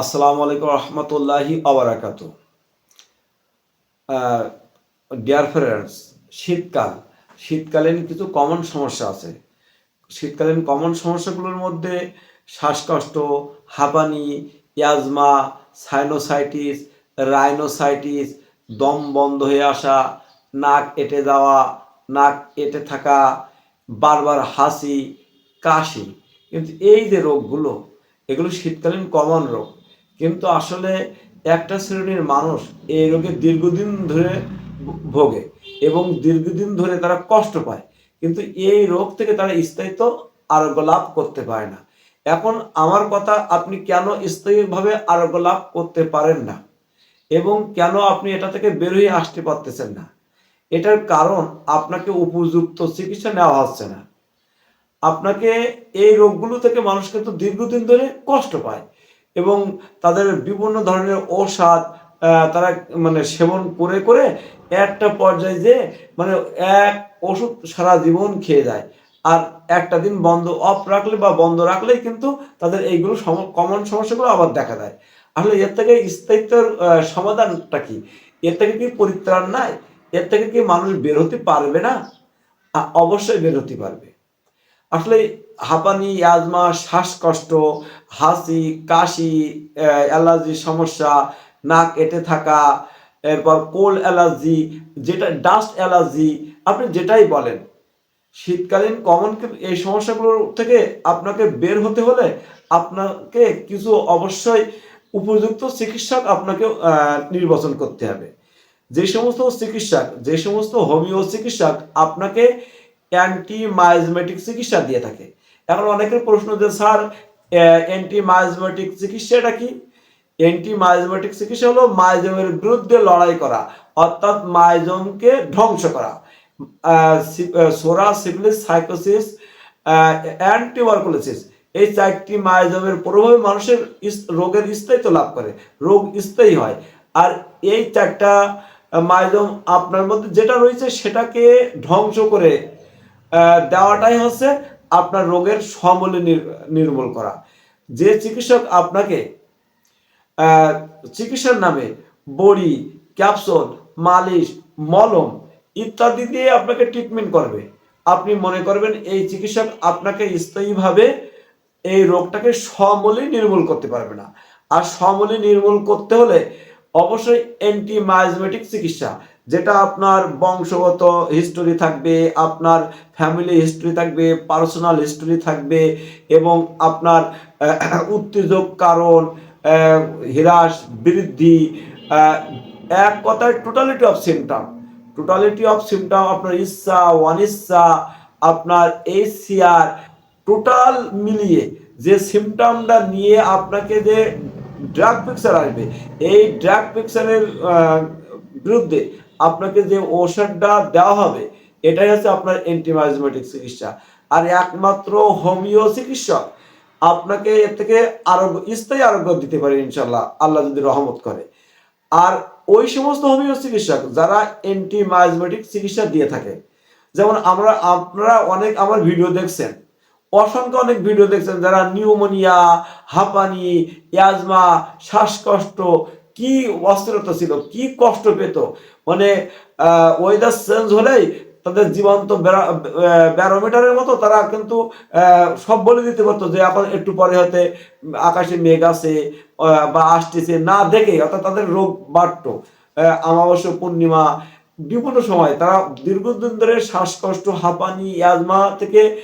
আসসালামু আলাইকুম রহমতুল্লাহি আবরাকাত ডিয়ার ফ্রেন্ডস শীতকাল। শীতকালীন কিছু কমন সমস্যা আছে। শীতকালীন কমন সমস্যাগুলোর মধ্যে শ্বাসকষ্ট, হাঁপানি ইয়াজমা সাইনোসাইটিস রাইনোসাইটিস দম বন্ধ হয়ে আসা, নাক এঁটে যাওয়া, নাক এঁটে থাকা, বারবার হাসি, কাশি। কিন্তু এই যে রোগগুলো, এগুলো শীতকালীন কমন রোগ। কিন্তু আসলে একটা শ্রেণির মানুষ এই রোগে দীর্ঘদিন ধরে ভোগে এবং দীর্ঘদিন ধরে তারা কষ্ট পায়, কিন্তু এই রোগ থেকে তারা স্থায়িত্ব আরোগ্য লাভ করতে পারে না। এখন আমার কথা, আপনি কেন স্থায়ীভাবে আরোগ্য লাভ করতে পারেন না? এবং কেন আপনি এটা থেকে বের হয়ে আসতে পারতেছেন না? এটার কারণ আপনাকে উপযুক্ত চিকিৎসা নেওয়া হচ্ছে না। আপনাকে এই রোগগুলো থেকে মানুষ কিন্তু দীর্ঘদিন ধরে কষ্ট পায়। এবং তাদের বিভিন্ন ধরনের ঔষধ তারা মানে সেবন করে করে একটা পর্যায়ে যে মানে এক ওষুধ সারা জীবন খেয়ে যায়। আর একটা দিন বন্ধ অফ রাখলে বা বন্ধ রাখলেই কিন্তু তাদের এইগুলো কমন সমস্যাগুলো আবার দেখা দেয়। আসলে এর থেকে স্থায়িত্বের সমাধানটা কি? এর থেকে কি পরিত্রাণ নাই? এর থেকে কি মানুষ বের হতে পারবে না? অবশ্যই বের হতে পারবে। আসলে হাঁপানি অ্যাজমা শ্বাসকষ্ট হাসি কাশি অ্যালার্জির সমস্যা, নাক এঁটে থাকা, এরপর কোল অ্যালার্জি, যেটা, ডাস্ট অ্যালার্জি, আপনি যেটাই বলেন। শীতকালীন কমন এই সমস্যাগুলোর থেকে আপনাকে বের হতে হলে আপনাকে কিছু অবশ্যই উপযুক্ত চিকিৎসক আপনাকে নির্বাচন করতে হবে। যে সমস্ত চিকিৎসক, যে সমস্ত হোমিও চিকিৎসক আপনাকে অ্যান্টি মাইজমেটিক চিকিৎসা দিয়ে থাকে। এখন অনেকের প্রশ্ন যে, স্যার অ্যান্টি মাইজমেটিক চিকিৎসাটা কি? অ্যান্টি মাইজমেটিক চিকিৎসা হলো মাইজমের বিরুদ্ধে লড়াই করা, অর্থাৎ মাইজমকে ধ্বংস করা। সোরা সিফিলিস সাইকোসিস অ্যান্ড টিউবারকুলোসিস এই চারটি মাইজমের প্রভাবে মানুষের রোগের স্থায়িত্ব লাভ করে, রোগ স্থায়ী হয়। আর এই চারটা মাইজম আপনার মধ্যে যেটা রয়েছে সেটাকে ধ্বংস করে দেওয়াটাই হচ্ছে আপনার রোগের সমূলে নির- নির্মূল করা। যে চিকিৎসক আপনাকে চিকিৎসার নামে বড়ি, ক্যাপসুল, মালিশ, মলম ইত্যাদি দিয়ে আপনাকে ট্রিটমেন্ট করবে। আপনি মনে করবেন এই চিকিৎসক আপনাকে স্থায়ীভাবে এই রোগটাকে সমূলে নির্মূল করতে পারবে না। আর সমূলে নির্মূল করতে হলে অবশ্যই অ্যান্টি মাইজমেটিক চিকিৎসা। যেটা আপনার বংশগত হিস্টোরি থাকবে, আপনার ফ্যামিলি হিস্টোরি থাকবে পার্সোনাল হিস্টোরি থাকবে এবং আপনার উত্তেজক কারণ হ্রাস, বৃদ্ধি এক কথায় totality of symptom totality of symptom আপনার ইচ্ছা, অনিচ্ছা, আপনার এইচসিআর টোটাল মিলিয়ে যে সিমটামটা নিয়ে আপনাকে যে ড্রাগ পিকচার আসবে, এই ড্রাগ পিকচারের বিরুদ্ধে আপনাকে যে ঔষধটা দেওয়া হবে, এটাই হচ্ছে আপনার অ্যান্টিমাইজমেটিক চিকিৎসা। আর একমাত্র হোমিও চিকিৎসক আপনাকে এর থেকে আরোগ্য, স্থায়ী আরোগ্য দিতে পারে ইনশাল্লাহ আল্লাহ যদি রহমত করে। আর ওই সমস্ত হোমিও চিকিৎসক যারা অ্যান্টিমাইজমেটিক চিকিৎসা দিয়ে থাকে, যেমন আমরা, আপনারা অনেক আমার ভিডিও দেখছেন, অসংখ্য অনেক ভিডিও দেখছেন যারা নিউমোনিয়া, হাঁপানি, অ্যাজমা, শ্বাসকষ্ট কি অস্থিরতা ছিল, কি কষ্ট পেত? মানে ওয়েদার চেঞ্জ হলেই তাদের জীবন্ত ব্যারোমিটারের মতো তারা কিন্তু সব বলে দিতে পারতো যে এখন একটু পরে হতে আকাশে মেঘ আছে বা আসতেছে, না দেখে, অর্থাৎ তাদের রোগ বাড়তো। আমাবস্য পূর্ণিমা বিভিন্ন সময়। তারা দীর্ঘদিন ধরে শ্বাসকষ্ট, হাঁপানি, অ্যাজমা থেকে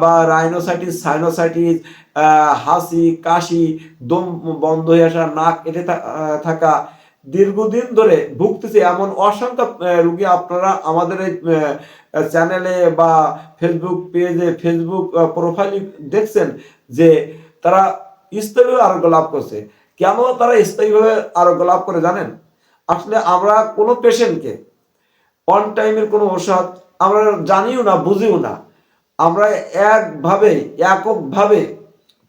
বা রাইনোসাইটিস সাইনোসাইটিস হাসি, কাশি, দম বন্ধ হয়ে আসা, নাক থা- থাকা, দীর্ঘদিন ধরে ভুগতেছে এমন অসংখ্য রুগী আপনারা আমাদের এই চ্যানেলে বা ফেসবুক পেজে ফেসবুক প্রোফাইলে দেখছেন যে তারা স্থায়ীভাবে আরোগ্য লাভ করছে। কেন তারা স্থায়ীভাবে আরোগ্য লাভ করে জানেন? আসলে আমরা কোনো পেশেন্টকে অন টাইমের কোনো ওষুধ আমরা জানিও না, বুঝিও না। আমরা একভাবে, এককভাবে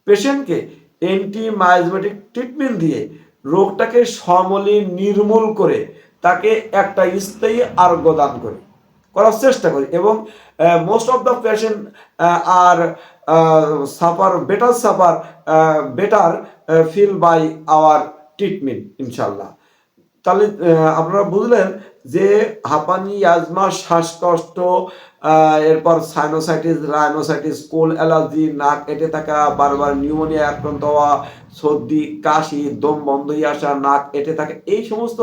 পেশেন্টকে অ্যান্টি মাইজমেটিক ট্রিটমেন্ট দিয়ে রোগটাকে সমূলে নির্মূল করে তাকে একটা স্থায়ী আরোগ্য দান করি, করার চেষ্টা করি এবং most of the patient are suffer better suffer better feel by our treatment ইনশাল্লাহ তাহলে আপনারা বুঝলেন যে হাঁপানি অ্যাজমা শ্বাসকষ্ট এরপর সাইনোসাইটিস রাইনোসাইটিস কোল অ্যালার্জি নাক এঁটে থাকা, বারবার নিউমোনিয়া আক্রান্ত হওয়া, সর্দি, কাশি, দম বন্ধ হয়ে আসা, নাক এঁটে থাকা, এই সমস্ত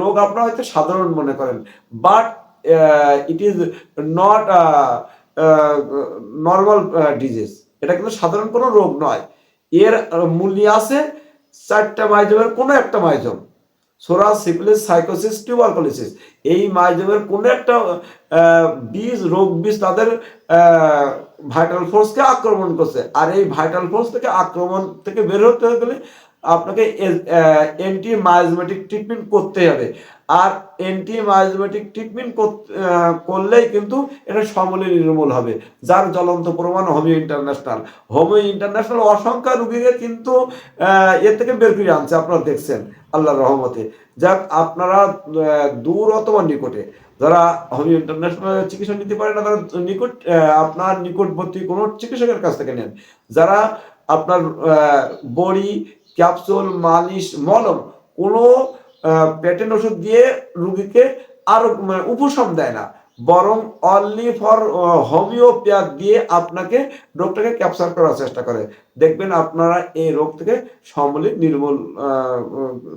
রোগ আপনারা হয়তো সাধারণ মনে করেন। But it is not normal disease এটা কিন্তু সাধারণ কোনো রোগ নয়। এর মূল্যে আছে চারটা মাইজমের কোনো একটা মাইজম। Soros syphilis, সাইকোসিস, টিউবারকোলিসিস। এই মাইজমের কোনো একটা বীজ, রোগ বীজ তাদের ভাইটাল ফোর্সকে আক্রমণ করছে। আর এই ভাইটাল ফোর্স থেকে আক্রমণ থেকে বের হতে গেলে আপনাকে অ্যান্টি মাইজমেটিক ট্রিটমেন্ট করতে হবে। আর অ্যান্টি মাইজমেটিক ট্রিটমেন্ট করলেই কিন্তু এটা সমূলে নির্মূল হবে। যার জ্বলন্ত প্রমাণ হোমিও ইন্টারন্যাশনাল হোমিও ইন্টারন্যাশনাল অসংখ্য রুগীকে কিন্তু এর থেকে বের করে আনছে, আপনারা দেখছেন, আল্লাহর রহমতে। যাক, আপনারা দূর অথবা নিকটে, যারা হোমিও ইন্টারন্যাশনাল চিকিৎসা নিতে পারে না, তারা নিকট আপনার নিকটবর্তী কোনো চিকিৎসকের কাছ থেকে নেন। যারা আপনার বড়ি ক্যাপসুল, মালিশ, মলম কোনো পেটেন্ট ওষুধ দিয়ে রুগীকে আরও মানে উপশম দেয় না। বরং অনলি ফর হোমিওপ্যাথ দিয়ে আপনাকে রোগটাকে ক্যাপচার করার চেষ্টা করে। দেখবেন আপনারা এই রোগ থেকে সমূলে নির্মূল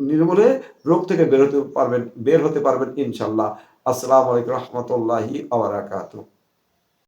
নির্মূলে রোগ থেকে বের হতে পারবেন, বের হতে পারবেন ইনশাল্লাহ। আসসালামু আলাইকুম রহমতুল্লাহি আবরাকাতুহ